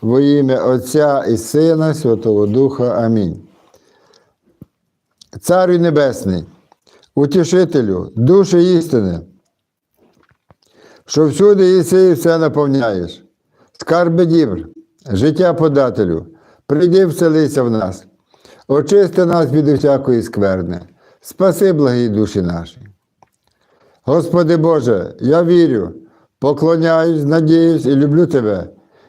Во ім'я Отця і Сина, Святого Духа Амінь. Царю Небесний, утішителю, душі істини, що всюди єси і все наповняєш, скарби дібр, життя подателю, прийди вселися в нас, очисти нас від усякої скверни, спаси благі душі наші. Господи Боже, я вірю, поклоняюсь, надіюсь і люблю Тебе.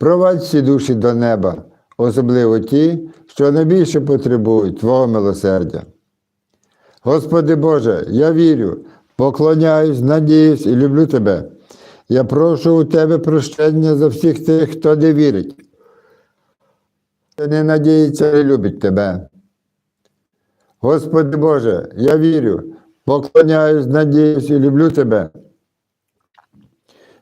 провадь всі душі до неба, особливо ті, що найбільше потребують Твого милосердя. Господи Боже, я вірю, поклоняюсь, надіюсь і люблю Тебе. Я прошу у Тебе прощення за всіх тих, хто не вірить, хто не надіється, не любить Тебе. Господи Боже, я вірю, поклоняюсь, надіюсь і люблю Тебе.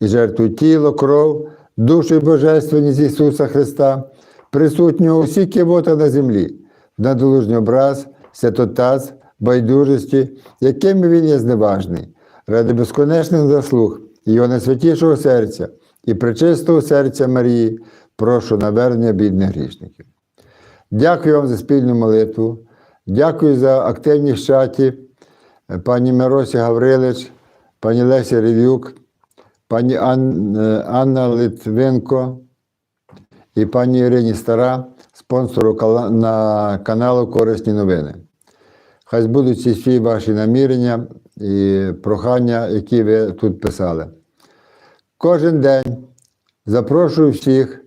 і жертвую тіло, кров, душу і божественність Ісуса Христа, присутнього усі кивота на землі, надолужній образ, святотаз, байдужості, якими він є зневажний, ради безконечних заслуг Його найсвятішого серця і пречистого серця Марії, прошу навернення бідних грішників. Дякую вам за спільну молитву. Дякую за активність чаті. Пані Миросі Гаврилич, пані Леся Рев'юк, пані Ан- е, Анна Литвинко і пані Ірині Стара, спонсору на каналу Корисні новини. Хай збудуться всі ваші намірення і прохання, які ви тут писали. Кожен день запрошую всіх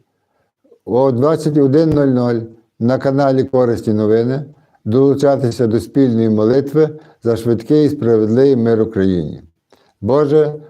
о 21.00 на каналі Корисні новини долучатися до спільної молитви за швидкий і справедливий мир Україні. Боже,